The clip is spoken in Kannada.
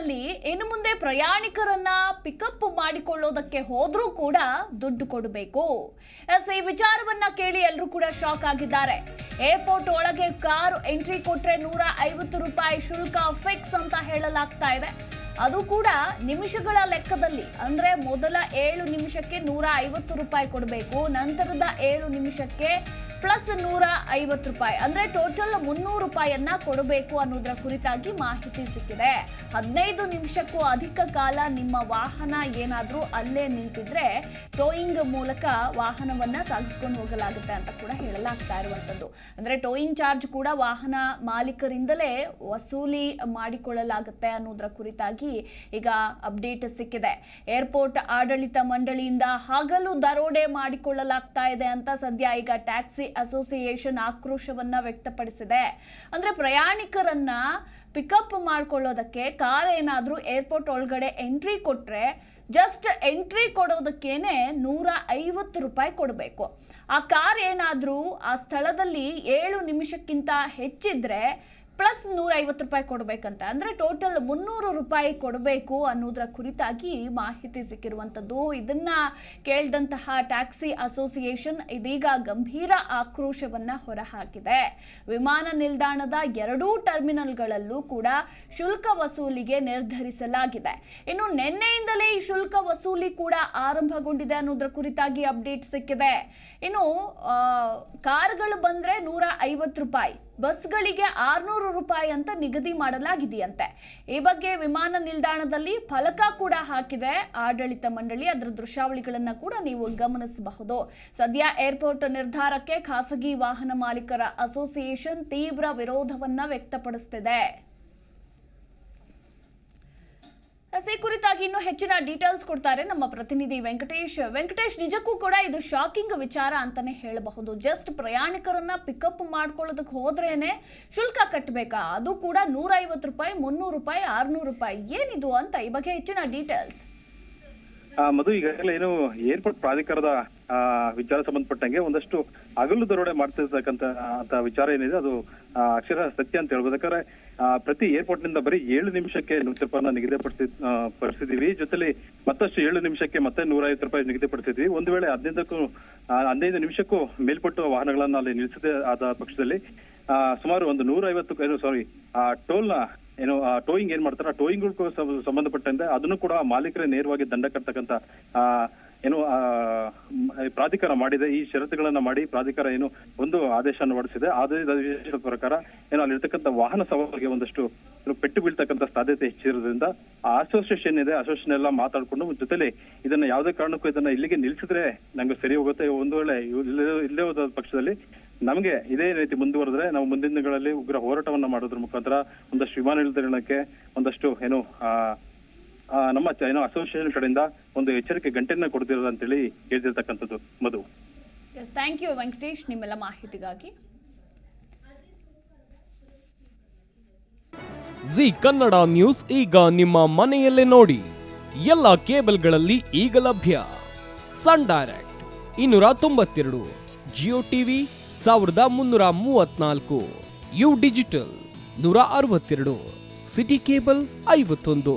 ನಲ್ಲಿ ಇನ್ನು ಮುಂದೆ ಪ್ರಯಾಣಿಕರನ್ನ ಪಿಕಪ್ ಮಾಡಿಕೊಳ್ಳೋದಕ್ಕೆ ಹೋದ್ರೂ ಕೂಡ ದುಡ್ಡು ಕೊಡಬೇಕು. ಎಸ್ ಈ ವಿಚಾರವನ್ನ ಕೇಳಿ ಎಲ್ಲರೂ ಕೂಡ ಶಾಕ್ ಆಗಿದ್ದಾರೆ. ಏರ್ಪೋರ್ಟ್ ಒಳಗೆ ಕಾರು ಎಂಟ್ರಿ ಕೊಟ್ರೆ ನೂರ ಐವತ್ತು ರೂಪಾಯಿ ಶುಲ್ಕ ಫಿಕ್ಸ್ ಅಂತ ಹೇಳಲಾಗ್ತಾ ಇದೆ. ಅದು ಕೂಡ ನಿಮಿಷಗಳ ಲೆಕ್ಕದಲ್ಲಿ, ಅಂದ್ರೆ ಮೊದಲ ಏಳು ನಿಮಿಷಕ್ಕೆ ನೂರ ಐವತ್ತು ರೂಪಾಯಿ ಕೊಡಬೇಕು, ನಂತರದ ಏಳು ನಿಮಿಷಕ್ಕೆ ಪ್ಲಸ್ ನೂರ ಐವತ್ತು ರೂಪಾಯಿ. ಅಂದ್ರೆ ಟೋಟಲ್ ಮುನ್ನೂರು ರೂಪಾಯಿಯನ್ನ ಕೊಡಬೇಕು ಅನ್ನೋದರ ಕುರಿತಾಗಿ ಮಾಹಿತಿ ಸಿಕ್ಕಿದೆ. ಹದಿನೈದು ನಿಮಿಷಕ್ಕೂ ಅಧಿಕ ಕಾಲ ನಿಮ್ಮ ವಾಹನ ಏನಾದರೂ ಅಲ್ಲೇ ನಿಂತಿದ್ರೆ ಟೋಯಿಂಗ್ ಮೂಲಕ ವಾಹನವನ್ನ ಸಾಗಿಸ್ಕೊಂಡು ಹೋಗಲಾಗುತ್ತೆ ಅಂತ ಕೂಡ ಹೇಳಲಾಗ್ತಾ ಇರುವಂತದ್ದು ಅಂದ್ರೆ ಟೋಯಿಂಗ್ ಚಾರ್ಜ್ ಕೂಡ ವಾಹನ ಮಾಲೀಕರಿಂದಲೇ ವಸೂಲಿ ಮಾಡಿಕೊಳ್ಳಲಾಗುತ್ತೆ ಅನ್ನೋದರ ಕುರಿತಾಗಿ ಈಗ ಅಪ್ಡೇಟ್ ಸಿಕ್ಕಿದೆ. ಏರ್ಪೋರ್ಟ್ ಆಡಳಿತ ಮಂಡಳಿಯಿಂದ ಹಗಲು ದರೋಡೆ ಮಾಡಿಕೊಳ್ಳಲಾಗ್ತಾ ಇದೆ ಅಂತ ಸದ್ಯ ಈಗ ಟ್ಯಾಕ್ಸಿ ಅಸೋಸಿಯೇಷನ್ ಆಕ್ರೋಶವನ್ನ ವ್ಯಕ್ತಪಡಿಸಿದೆ. ಅಂದ್ರೆ ಪ್ರಯಾಣಿಕರನ್ನ ಪಿಕಪ್ ಮಾಡ್ಕೊಳ್ಳೋದಕ್ಕೆ ಕಾರ್ ಏನಾದ್ರೂ ಏರ್ಪೋರ್ಟ್ ಒಳಗಡೆ ಎಂಟ್ರಿ ಕೊಟ್ಟರೆ ಜಸ್ಟ್ ಎಂಟ್ರಿ ಕೊಡೋದಕ್ಕೇನೆ ನೂರ ಐವತ್ತು ರೂಪಾಯಿ ಕೊಡಬೇಕು. ಆ ಕಾರ್ ಏನಾದರೂ ಆ ಸ್ಥಳದಲ್ಲಿ ಏಳು ನಿಮಿಷಕ್ಕಿಂತ ಹೆಚ್ಚಿದ್ರೆ ಪ್ಲಸ್ ನೂರ ಐವತ್ತು ರೂಪಾಯಿ ಕೊಡಬೇಕಂತ. ಅಂದರೆ ಟೋಟಲ್ ಮುನ್ನೂರು ರೂಪಾಯಿ ಕೊಡಬೇಕು ಅನ್ನೋದರ ಕುರಿತಾಗಿ ಮಾಹಿತಿ ಸಿಕ್ಕಿರುವಂಥದ್ದು. ಇದನ್ನ ಕೇಳಿದಂತಹ ಟ್ಯಾಕ್ಸಿ ಅಸೋಸಿಯೇಷನ್ ಇದೀಗ ಗಂಭೀರ ಆಕ್ರೋಶವನ್ನ ಹೊರಹಾಕಿದೆ. ವಿಮಾನ ನಿಲ್ದಾಣದ ಎರಡೂ ಟರ್ಮಿನಲ್ಗಳಲ್ಲೂ ಕೂಡ ಶುಲ್ಕ ವಸೂಲಿಗೆ ನಿರ್ಧರಿಸಲಾಗಿದೆ. ಇನ್ನು ನಿನ್ನೆಯಿಂದಲೇ ಈ ಶುಲ್ಕ ವಸೂಲಿ ಕೂಡ ಆರಂಭಗೊಂಡಿದೆ ಅನ್ನೋದರ ಕುರಿತಾಗಿ ಅಪ್ಡೇಟ್ ಸಿಕ್ಕಿದೆ. ಇನ್ನು ಕಾರ್ಗಳು ಬಂದ್ರೆ ನೂರ ಐವತ್ತು ರೂಪಾಯಿ. ಬಸ್ಗಳಿಗೆ ಆರುನೂರು ರೂಪಾಯಿ ಅಂತ ನಿಗದಿ ಮಾಡಲಾಗಿದೆಯಂತೆ. ಈ ಬಗ್ಗೆ ವಿಮಾನ ನಿಲ್ದಾಣದಲ್ಲಿ ಫಲಕ ಕೂಡ ಹಾಕಿದೆ. ಆಡಳಿತ ಮಂಡಳಿ ಅದರ ದೃಶ್ಯಾವಳಿಗಳನ್ನು ಕೂಡ ನೀವು ಗಮನಿಸಬಹುದು. ಸದ್ಯ ಏರ್ಪೋರ್ಟ್ ನಿರ್ಧಾರಕ್ಕೆ ಖಾಸಗಿ ವಾಹನ ಮಾಲೀಕರ ಅಸೋಸಿಯೇಷನ್ ತೀವ್ರ ವಿರೋಧವನ್ನ ವ್ಯಕ್ತಪಡಿಸುತ್ತಿದೆ ಎಸ್, ಕುರಿತಾಗಿ ಇನ್ನೂ ಹೆಚ್ಚಿನ ಡೀಟೇಲ್ಸ್ ಕೊಡ್ತಾರೆ ನಮ್ಮ ಪ್ರತಿನಿಧಿ ವೆಂಕಟೇಶ್. ವೆಂಕಟೇಶ್ ನಿಜಕ್ಕೂ ಕೂಡ ಇದು ಶಾಕಿಂಗ್ ವಿಚಾರ ಅಂತಾನೆ ಹೇಳಬಹುದು. ಜಸ್ಟ್ ಪ್ರಯಾಣಿಕರನ್ನ ಪಿಕಪ್ ಮಾಡ್ಕೊಳ್ಳೋದಕ್ಕೆ ಹೋದ್ರೇನೆ ಶುಲ್ಕ ಕಟ್ಟಬೇಕಾ ಅದು ಕೂಡ ನೂರ ಐವತ್ತು ರೂಪಾಯಿ ಮುನ್ನೂರು ರೂಪಾಯಿ ಆರ್ನೂರು ರೂಪಾಯಿ. ಏನಿದು ಅಂತ ಈ ಬಗ್ಗೆ ಹೆಚ್ಚಿನ ಡೀಟೇಲ್ಸ್. ಮಧು ಈಗಾಗಲೇ ಏನು ಏರ್ಪೋರ್ಟ್ ಪ್ರಾಧಿಕಾರದ ವಿಚಾರ ಸಂಬಂಧಪಟ್ಟಂಗೆ ಒಂದಷ್ಟು ಹಗಲು ದರೋಡೆ ಮಾಡ್ತಿರ್ತಕ್ಕಂತ ಅಂತ ವಿಚಾರ ಏನಿದೆ ಅದು ಆ, ಅಕ್ಷರ ಸತ್ಯ ಅಂತ ಹೇಳ್ಬೋದು. ಯಾಕಂದ್ರೆ ಆ, ಪ್ರತಿ ಏರ್ಪೋರ್ಟ್ನಿಂದ ಬರೀ ಏಳು ನಿಮಿಷಕ್ಕೆ ನೂರು ರೂಪಾಯಿನ ನಿಗದಿಪಡಿಸಿ ಪಡಿಸಿ ಪಡಿಸಿದೀವಿ. ಜೊತೆಲಿ ಮತ್ತಷ್ಟು ಏಳು ನಿಮಿಷಕ್ಕೆ ಮತ್ತೆ ನೂರ ಐವತ್ತು ರೂಪಾಯಿ ನಿಗದಿಪಡಿಸಿದ್ವಿ. ಒಂದು ವೇಳೆ ಹದಿನೈದಕ್ಕೂ ಆ, ಹದಿನೈದು ನಿಮಿಷಕ್ಕೂ ಮೇಲ್ಪಟ್ಟು ವಾಹನಗಳನ್ನ ಅಲ್ಲಿ ನಿಲ್ಲಿಸದೆ ಆದ ಪಕ್ಷದಲ್ಲಿ ಆ, ಸುಮಾರು ಒಂದು ನೂರ ಐವತ್ತು ಏನು ಸಾರಿ ಆ ನ ಏನು ಟೋಯಿಂಗ್ ಏನ್ ಮಾಡ್ತಾರೆ ಆ ಟೋಯಿಂಗ್ ಸಂಬಂಧಪಟ್ಟಂತೆ ಅದನ್ನು ಕೂಡ ಮಾಲೀಕರೇ ನೇರವಾಗಿ ದಂಡ ಕಟ್ಟತಕ್ಕಂತ ಆ, ಏನು ಪ್ರಾಧಿಕಾರ ಮಾಡಿದೆ ಈ ಷರತ್ತುಗಳನ್ನ ಮಾಡಿ ಪ್ರಾಧಿಕಾರ ಏನು ಒಂದು ಆದೇಶವನ್ನು ಹೊರಡಿಸಿದೆ. ಆದೇಶದ ಪ್ರಕಾರ ಏನು ಅಲ್ಲಿರ್ತಕ್ಕಂಥ ವಾಹನ ಸವಾಲಿಗೆ ಒಂದಷ್ಟು ಪೆಟ್ಟು ಬೀಳ್ತಕ್ಕಂಥ ಸಾಧ್ಯತೆ ಹೆಚ್ಚಿರೋದ್ರಿಂದ ಆ ಅಸೋಸಿಯೇಷನ್ ಇದೆ ಅಸೋಸಿಯೇಷನ್ ಎಲ್ಲ ಮಾತಾಡ್ಕೊಂಡು ಜೊತೆಲಿ ಇದನ್ನ ಯಾವುದೇ ಕಾರಣಕ್ಕೂ ಇದನ್ನ ಇಲ್ಲಿಗೆ ನಿಲ್ಸಿದ್ರೆ ನಂಗೆ ಸರಿ ಹೋಗುತ್ತೆ. ಒಂದು ವೇಳೆ ಇಲ್ಲೇ ಹೋದ ಪಕ್ಷದಲ್ಲಿ ನಮಗೆ ಇದೇ ರೀತಿ ಮುಂದುವರೆದ್ರೆ ನಾವು ಮುಂದಿನ ದಿನಗಳಲ್ಲಿ ಉಗ್ರ ಹೋರಾಟವನ್ನ ಮಾಡೋದ್ರ ಮುಖಾಂತರ ಒಂದಷ್ಟು ವಿಮಾನ ನಿಲ್ದಾಣಕ್ಕೆ ಒಂದಷ್ಟು ಏನು ಆ, ನಮ್ಮ ಚೈನಾ ಏನೋ ಅಸೋಸಿಯೇಷನ್ ಕಡೆಯಿಂದ ಒಂದು ಎಚ್ಚರಿಕೆ ಗಂಟೆನ ಕೊಡ್ತಿರೋದು ಅಂತೇಳಿ ಹೇಳ್ತಿರ್ತಕ್ಕಂಥದ್ದು Madhu. Yes thank you Venkatesh ನಿಮ್ಮೆಲ್ಲ ಮಾಹಿತಿಗಾಗಿ. ಜಿ ಕನ್ನಡ ನ್ಯೂಸ್ ಈಗ ನಿಮ್ಮ ಮನೆಯಲ್ಲೇ ನೋಡಿ. ಎಲ್ಲ ಕೇಬಲ್ಗಳಲ್ಲಿ ಈಗ ಲಭ್ಯ. ಸನ್ ಡೈರೆಕ್ಟ್ ಇನ್ನೂರ ತೊಂಬತ್ತೆರಡು ಜಿಯೋ ಟಿವಿ ಸಾವಿರದ ಮುನ್ನೂರ ಮೂವತ್ನಾಲ್ಕು ಯು ಡಿಜಿಟಲ್ ನೂರ ಅರವತ್ತೆರಡು ಸಿಟಿ ಕೇಬಲ್ ಐವತ್ತೊಂದು.